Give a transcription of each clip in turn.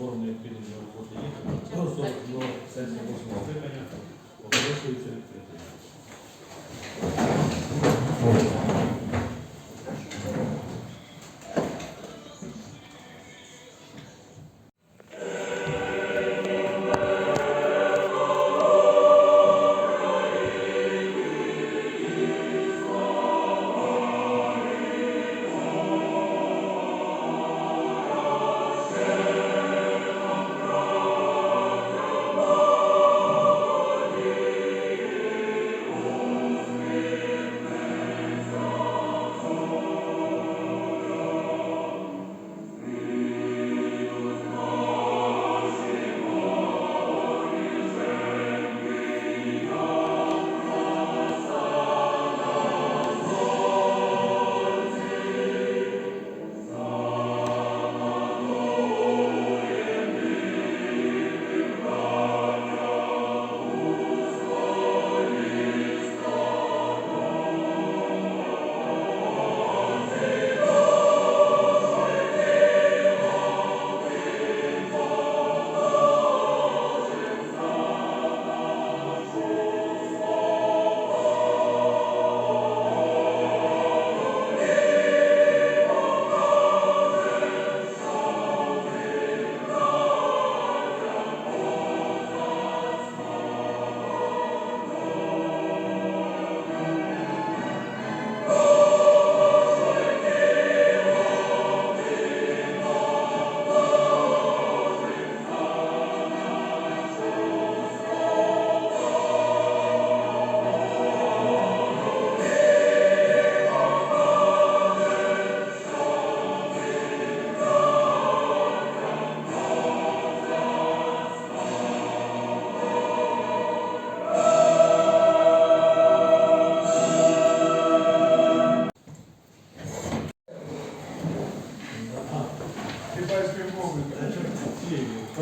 необхідний для роботи є. Просто до сесії 8 скликання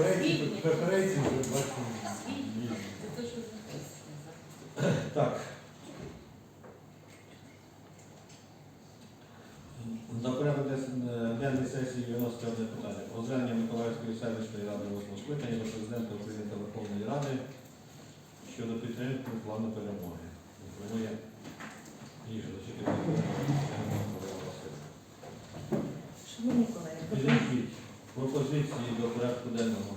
Що записано. Так. На порядок денний сесії 91 питання. Про звернення Миколаївської селищної ради 8 скликання до президента України та Верховної Ради щодо підтримки плану перемоги. Інформує Їжа, зачитайте. Шановні колеги, Підійдіть пропозиції до порядку денного.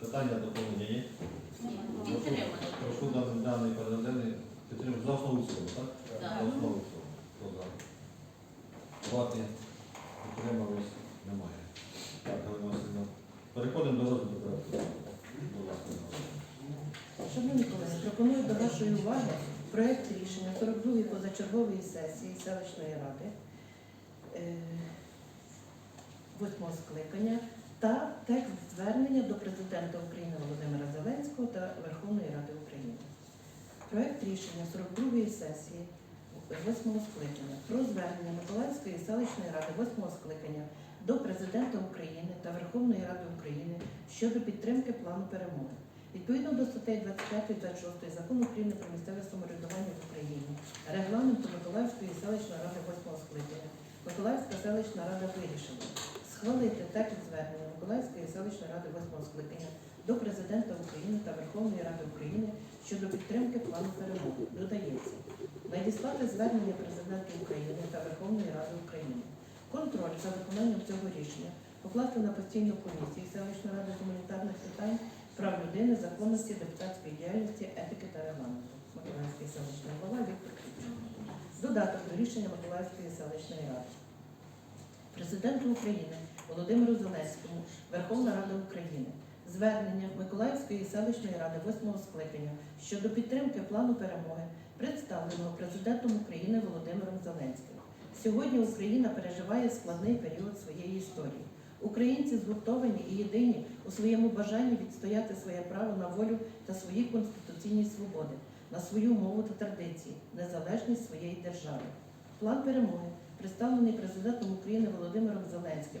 Питання доповнення є? Підтримано. Прошу даний, даний порядок денний підтримати за основу цілого, так? Так. За основу цілого. Хто за? Проти? Немає. Так, Галина Васильівна. Переходимо до розгляду. Будь ласка. шановні колеги, пропоную до вашої уваги проект рішення 42-ї позачергової сесії селищної ради е, восьмого скликання та текст звернення до президента України Володимира Зеленського та Верховної Ради України. Проект рішення 42-ї сесії восьмого скликання про звернення Миколаївської селищної ради восьмого скликання до президента України та Верховної Ради України щодо підтримки плану перемоги. Відповідно до статей 25 та 26 закону України про місцеве самоврядування в Україні, регламенту Миколаївської селищної ради восьмого скликання, Миколаївська селищна рада вирішила схвалити текст звернення Миколаївської селищної ради восьмого скликання до президента України та Верховної Ради України щодо підтримки плану перемоги. Додається надіслати звернення президенту України та Верховної Ради України. Контроль за виконанням цього рішення покласти на постійну комісію селищної ради гуманітарних питань, прав людини, законності, депутатської діяльності, етики та регламенту. Миколаївський селищний голова Віктор Кличко. Додаток до рішення Миколаївської селищної ради. Президенту України Володимиру Зеленському, Верховна Рада України, звернення Миколаївської селищної ради восьмого скликання щодо підтримки плану перемоги, представленого президентом України Володимиром Зеленським. Сьогодні Україна переживає складний період своєї історії. Українці згуртовані і єдині у своєму бажанні відстояти своє право на волю та свої конституційні свободи, на свою мову та традиції, незалежність своєї держави. План перемоги, представлений президентом України Володимиром Зеленським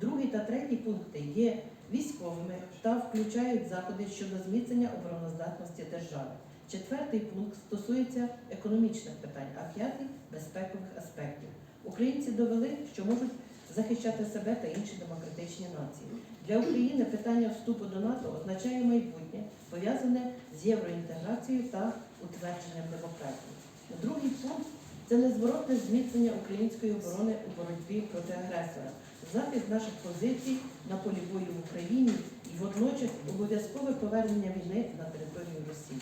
Другий та третій пункти є військовими та включають заходи щодо зміцнення обороноздатності держави. Четвертий пункт стосується економічних питань, а п'ятий безпекових аспектів. Українці довели, що можуть захищати себе та інші демократичні нації. Для України питання вступу до НАТО означає майбутнє, пов'язане з євроінтеграцією та утвердженням демократії. Другий пункт це незворотне зміцнення української оборони у боротьбі проти агресора, захист наших позицій на полі бою в Україні і водночас обов'язкове повернення війни на територію Росії.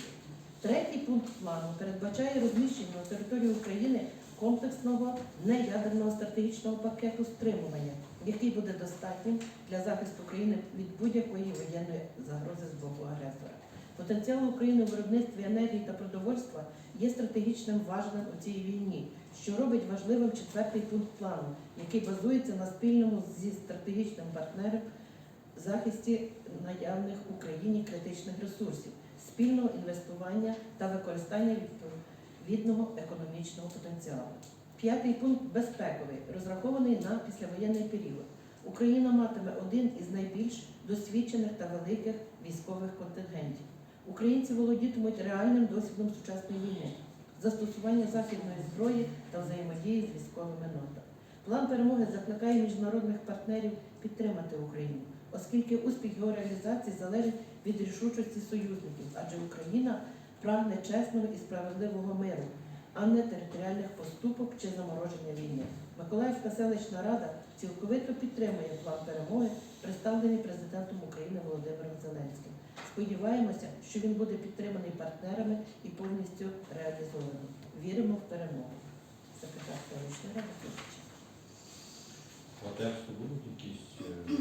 Третій пункт плану передбачає розміщення на території України комплексного неядерного стратегічного пакету стримування, який буде достатнім для захисту країни від будь-якої воєнної загрози з боку агресора. Потенціал України у виробництві енергії та продовольства є стратегічним важним у цій війні, що робить важливим четвертий пункт плану, який базується на спільному зі стратегічним партнером захисті наявних в Україні критичних ресурсів, спільного інвестування та використання відповідного економічного потенціалу. П'ятий пункт безпековий, розрахований на післявоєнний період. Україна матиме один із найбільш досвідчених та великих військових контингентів. Українці володітимуть реальним досвідом сучасної війни, застосування західної зброї та взаємодії з військовими НАТО. План перемоги закликає міжнародних партнерів підтримати Україну, оскільки успіх його реалізації залежить від рішучості союзників, адже Україна прагне чесного і справедливого миру, а не територіальних поступок чи замороження війни. Миколаївська селищна рада цілковито підтримує план перемоги, представлений президентом України Володимиром Зеленським. Сподіваємося, що він буде підтриманий партнерами і повністю реалізований. Віримо в перемогу. Секретар селищної ради. По тексту будуть якісь. е,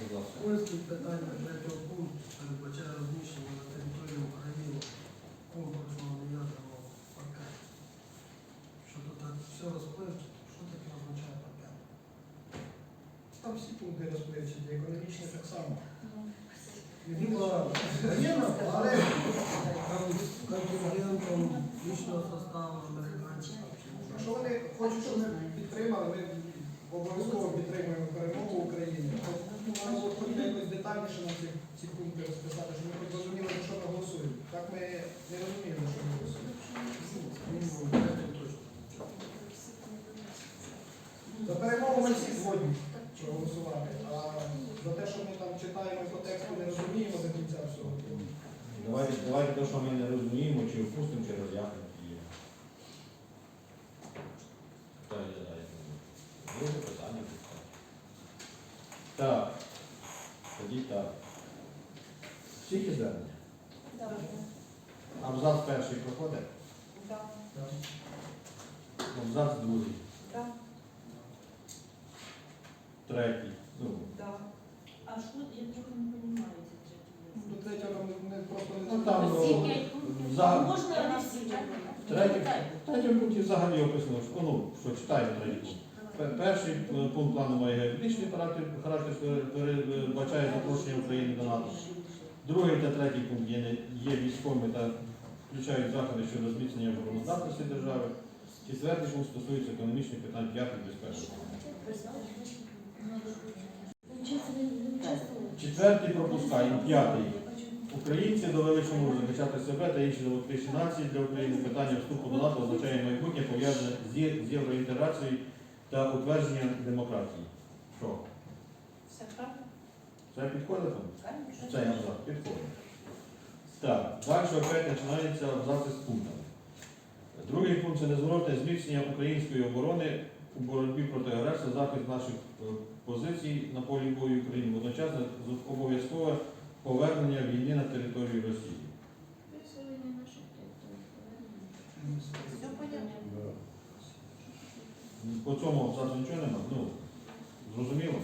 Будь ласка. Польське питання третього пункту передбачає розміщення на території України комплексного ядерного пакету. Що тут так все розпливчато, що таке означає пакет? Там всі пункти розпливчаті, економічні так само. Либо воєнна, але контингентом лічного составу. Якщо вони хочуть, щоб ми підтримали, ми обов'язково підтримуємо перемогу України. Нам якось детальніше на ці, пункти розписати, щоб ми хоч розуміли, за що ми голосуємо. Так ми не розуміємо, що ми голосуємо. Мінімум третього точно. За перемогу ми всі згодні проголосувати, а за те, що ми там читаємо по тексту, не розуміємо до кінця всього. то Давайте, давайте те, що ми не розуміємо, чи впустимо, чи роз'яснимо. Так. Тоді так. Всі є звернення? Абзац перший проходить? Так. Абзац другий. Так. Третій. Ну, А що, я трохи не розумію До третього не просто не Ну, там. Всі п'ять пунктів. за- Можна не всі? Третій, в третьому пункті взагалі описано, що, ну, що читаємо третій пункт. Пе- Перший е, пункт плану має геополітичний характер, характер пере- передбачає запрошення України до НАТО. Другий та третій пункт є, не- є військовими та включають заходи щодо зміцнення обороноздатності держави. Четвертий пункт стосується економічних питань, п'ятий безпеки. Четвертий пропускаємо, п'ятий. Українці довели, що можуть захищати себе та інші демократичні нації для України. Питання вступу до НАТО означає майбутнє пов'язане з євроінтеграцією та утвердженням демократії. Що? Все правильно? Це підходить вам? Це я назад підходить. Так, далі опять починаються абзаци з пунктами. Другий пункт це незворотне зміцнення української оборони у боротьбі проти агресора, захист наших е, позицій на полі бою України, водночасно з- обов'язкове повернення війни на територію Росії. По цьому абзацу нічого нема? Ну, зрозуміло?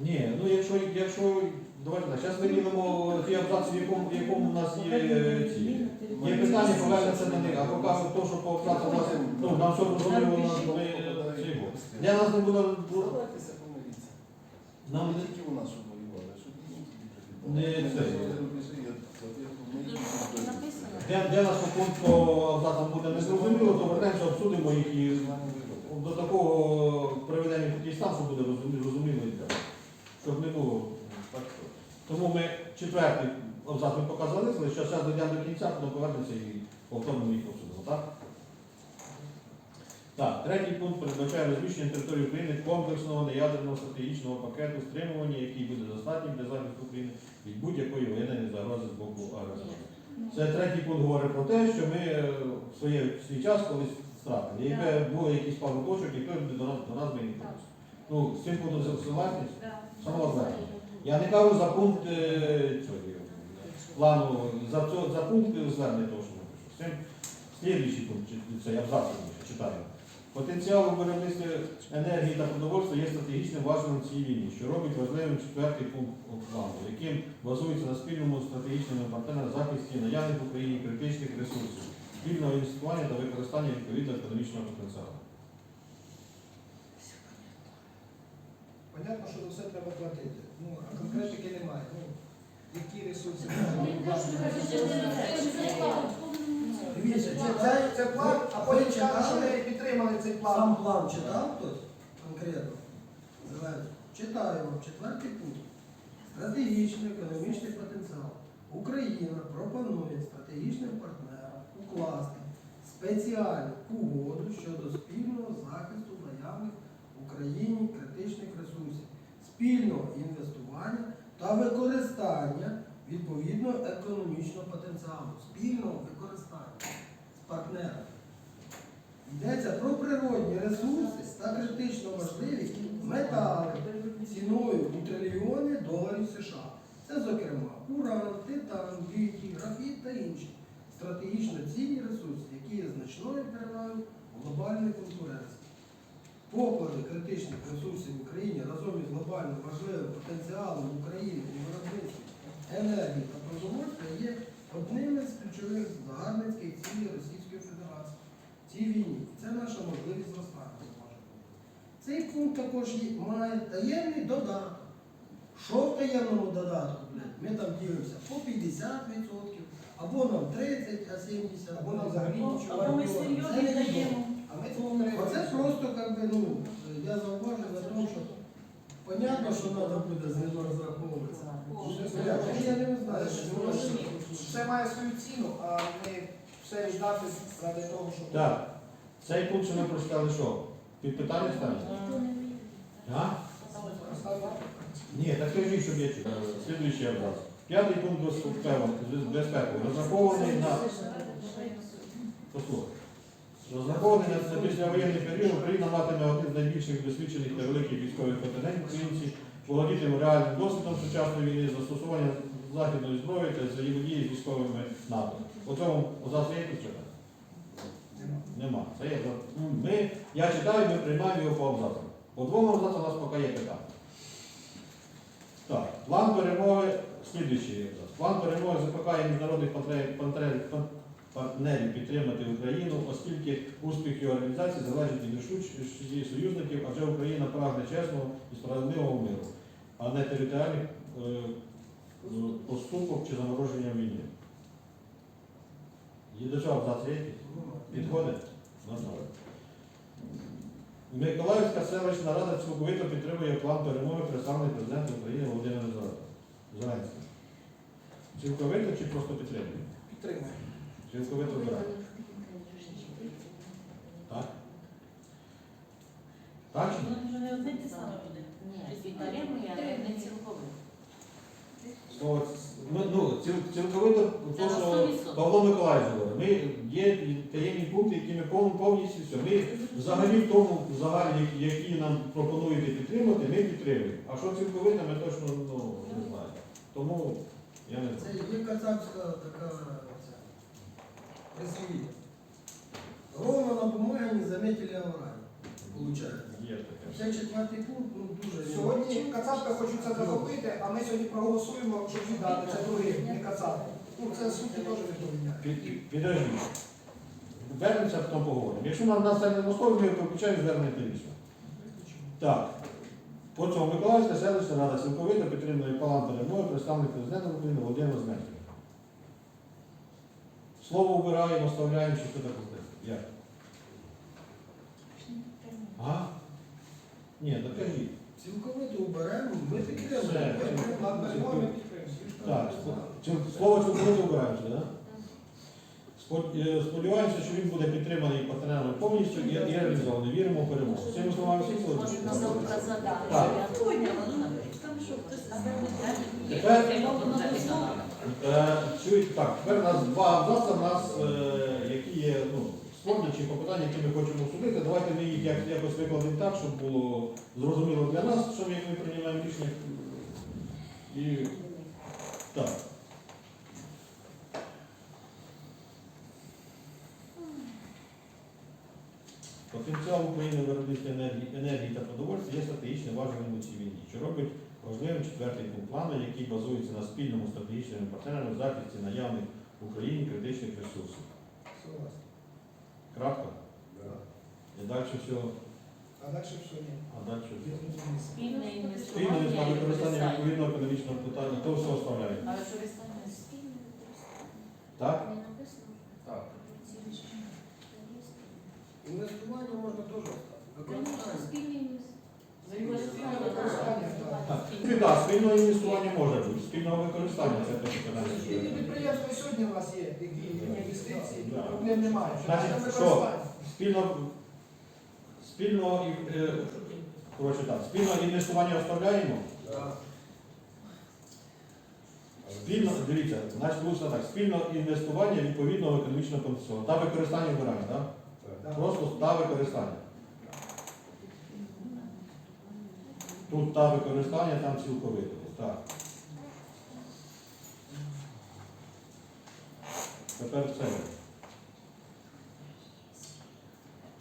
Ні, ну якщо, якщо Давайте так, зараз виділимо ті абзаци, в якому, в якому у нас є е, ці. Є питання, повернеться на них, а поки то, що по абзацу у нас, ну, нам все розуміло, ці бо. Для нас не буде, Давайтеся помиріться. нам Не тільки у нас, щоб воювали, а щоб Не це. Для, нас по пункту абзацам буде незрозуміло, то вернемося, обсудимо їх і до такого приведення в такий стан, що буде розумі- розуміло. Щоб не було. Тому ми четвертий абзац ми показали, що зараз дійдемо до кінця, потім повернемося і повторно їх обсудимо, так? Так, третій пункт передбачає розміщення території України комплексного неядерного стратегічного пакету стримування, який буде достатнім для захисту України від будь-якої воєнної загрози з боку агресора. Це третій пункт говорить про те, що ми е, в своє свій час колись втратили. Якби були якісь пару точок, ніхто б до нас до нас би не. Ну, з цим пунктом согласні? Самозвернення. Я не кажу за пункт е, цього, плану, за, за пункт звернення того, що. З цим слідуючий пункт, це я абзац читаю. Потенціал у виробництві енергії та продовольства є стратегічним важливим в цій війні, що робить важливим четвертий пункт плану, яким базується на спільному стратегічному партнерному захисті наявних в Україні критичних ресурсів, спільного інвестування та використання відповідного економічного потенціалу. Понятно, що за все треба платити. Ну, а конкретики немає. Ну, які ресурси Дивіться, Це, план, а потім скажуть, що ми підтримали цей план. сам план читав хтось конкретно? Читаю четвертий пункт. Стратегічний економічний потенціал. Україна пропонує стратегічним партнерам укласти спеціальну угоду щодо спільного захисту наявних в Україні критичних ресурсів, спільного інвестування та використання відповідного економічного потенціалу, спільного використання з партнерами. Йдеться про природні ресурси та критично важливі метали ціною у трильйони доларів США. Це, зокрема, уран, титан, літій, графіт та інші стратегічно цінні ресурси, які є значною перевагою у глобальній конкуренції. Поклади критичних ресурсів в Україні разом із глобально важливим потенціалом України у виробництві енергії та продовольства є одним із ключових загарбницьких цілей Російської Федерації в цій війні. Це наша можливість зростання. Цей пункт також є- має таємний додаток. Що в таємному додатку. Ми там ділимося по 50%, або нам 30, а 70, Або нам взагалі нічого. Або ми серйозно даємо. Це. Оце просто, как би, ну, я зауважив на тому, що понятно, що треба буде з ним розраховуватися. Я не знаю, що Все має свою ціну, а не все віддати ради того, щоб... Так, цей пункт, що ми прочитали, що? Під питання ставиться? А? Ні, так скажіть, щоб я чув. Слідуючий абзац. П'ятий пункт безпековий. Розрахований на послухай. Розрахований на післявоєнний період Україна матиме один з найбільших досвідчених та великих військових континентів українці, володітиме реальним досвідом сучасної війни, застосування західної зброї та взаємодії з військовими НАТО. У цьому абзаці є якісь питання? Нема. Це є. ну, Ми, я читаю, ми приймаємо його по абзацам. По двом абзацам у нас поки є питання. Так, план перемоги, слідуючий абзац. План перемоги закликає міжнародних пат- партнерів підтримати Україну, оскільки успіх його організації залежить від рішучості союзників, адже Україна прагне чесного і справедливого миру, а не територіальних е, поступок чи замороження війни. Є до цього абзац? Підходить? Ну, добре. Миколаївська селищна рада цілковито підтримує план перемоги представлений президентом України Володимиром Зеленським. Цілковито чи просто підтримує? Підтримуємо. Цілковито. Так? Так чи ні? Воно вже не одне те саме буде. Не цілковито. Слово ну, ну, цілковито то, що Павло Миколаївич говорить. Ми є таємні пункти, які ми повністю все. Ми взагалі в тому загалі, які, нам пропонуєте підтримати, ми підтримуємо. А що цілковито, ми точно ну, не знаємо. Тому я не Це знаю. є казахська така ця. Ровно на бумаге не заметили аварії, получается. Є таке. Цей четвертий пункт, ну дуже Сьогодні Кацапка хочуть це захопити, а ми сьогодні проголосуємо, щоб віддати це другим, не Кацапу. Ну, це суті теж не поміняє. Під- під- Підождіть. Вернемося, потім поговоримо. Якщо нам нас це не влаштовує, то включаємо звернення рішення. Так. По цьому Миколаївська селищна рада цілковито підтримує план перемоги представник президента України Володимир Зеленський. Слово вбираємо, оставляємо, що так робити? Як? А? Ні, докажіть. Цілковито уберемо, ми Все. підтримуємо. Ми. Так, слово цілковито вбираємо, так? Спо- е, Сподіваємося, що він буде підтриманий партнерами повністю і, і реалізований. Віримо в перемогу. З цими словами всі Можна сьогодні. завтра задати. Так. Я поняла, ну, там що, хтось Тепер- так, тепер у нас два абзаци, у нас, е, які є ну, спорні чи попитання, які ми хочемо судити. Давайте ми їх як, якось викладемо так, щоб було зрозуміло для нас, що ми, ми приймаємо рішення. І так. Потенціал України в виробництві енергії, енергії та продовольства є стратегічно важливим у цій війні, що робить важливим четвертий пункт плану, який базується на спільному стратегічному партнерами в захисті наявних в Україні критичних ресурсів. Крапка. І далі все, А далі все ні. а далі все. Спільне Спільне інвестування використання використання. відповідного економічного питання, то все оставляємо. А використання Так? Так. Інвестування можна теж остати. Використання. Використання. Так. Спільного інвестування може бути, спільного використання це теж питання. Спільні підприємства сьогодні у нас є, які інвестиції, Да. проблем немає. Значить, що? використання. Спільно, спільно, і- е, коротше так, спільне інвестування оставляємо. Спільно, дивіться, значить лучше так, спільно інвестування відповідного економічного потенціалу. Та використання вбираємо, так? Да. Просто та використання. Тут та використання, там цілковито. Так. Тепер це.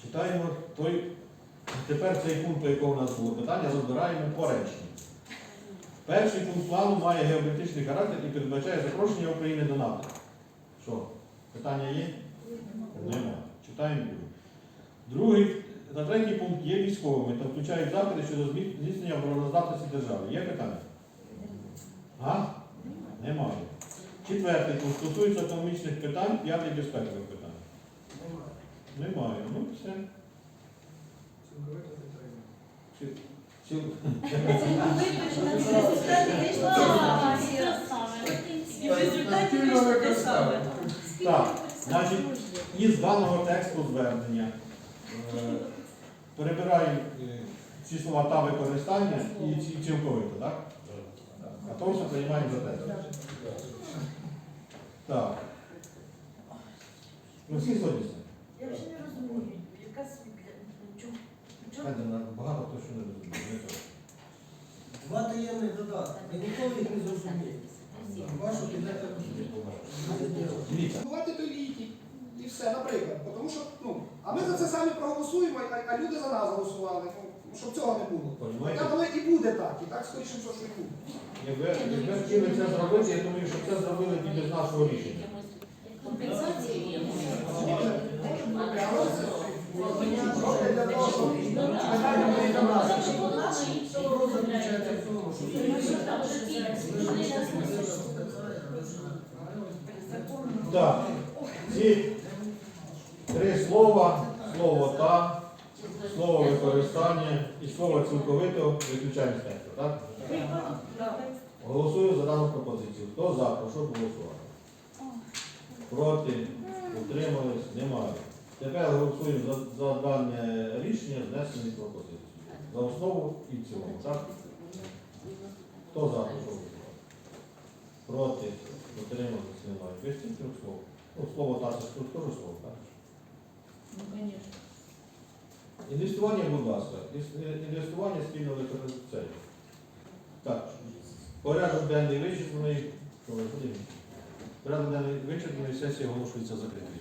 Читаємо той. Тепер цей пункт, по якому у нас було питання, розбираємо по реченню. Перший пункт плану має геополітичний характер і передбачає запрошення України до НАТО. Що? Питання є? Нема. Читаємо. Другий, на третій пункт є військовими та включають заходи щодо зміцнення обороноздатності держави. Є питання? А? Немає. Четвертий пункт стосується економічних питань, п'ятий безпекових питань. Немає. Немає. Ну, все. Цілковито підтримуємо. Так, значить, із даного тексту звернення перебираємо е, ці слова та використання і ці цілковито, так? А то все приймаємо за текст. Так. Ну, всі згодні? Я вже не розумію, яка світля. Багато хто що не розуміє. Два таємних додатки. Ви ніколи їх не зрозумієте. Вашу підете Бувати до ліки і все, наприклад. Тому що, ну, а ми за це самі проголосуємо, а, а люди за нас голосували. Ну, щоб цього не було. Понімаєте? Хоча воно і буде так, і так скоріше, що і буде. якби, якби хотіли це зробити, я думаю, що це зробили і без нашого рішення. Компенсації для того, щоб питання були до нас. Воно заключається в тому, що Так, три слова, слово та, слово використання і слово цілковито виключаємо з тексту, так? Голосую за дану пропозицію. Хто за, прошу голосувати. Проти, утримались, немає. Тепер голосуємо за, за дане рішення з внесеною пропозицією. За основу і в цілому, так? Хто за, прошу голосувати. Проти, утримались, немає. Ви всі трьох слов. Ну, слово та це теж слово, так? Ну, звісно. Інвестування, будь ласка, Інвес- інвестування спільно використання. Так, порядок денний вичерпаний. Порядок денний вичерпаний, сесія оголошується закритою.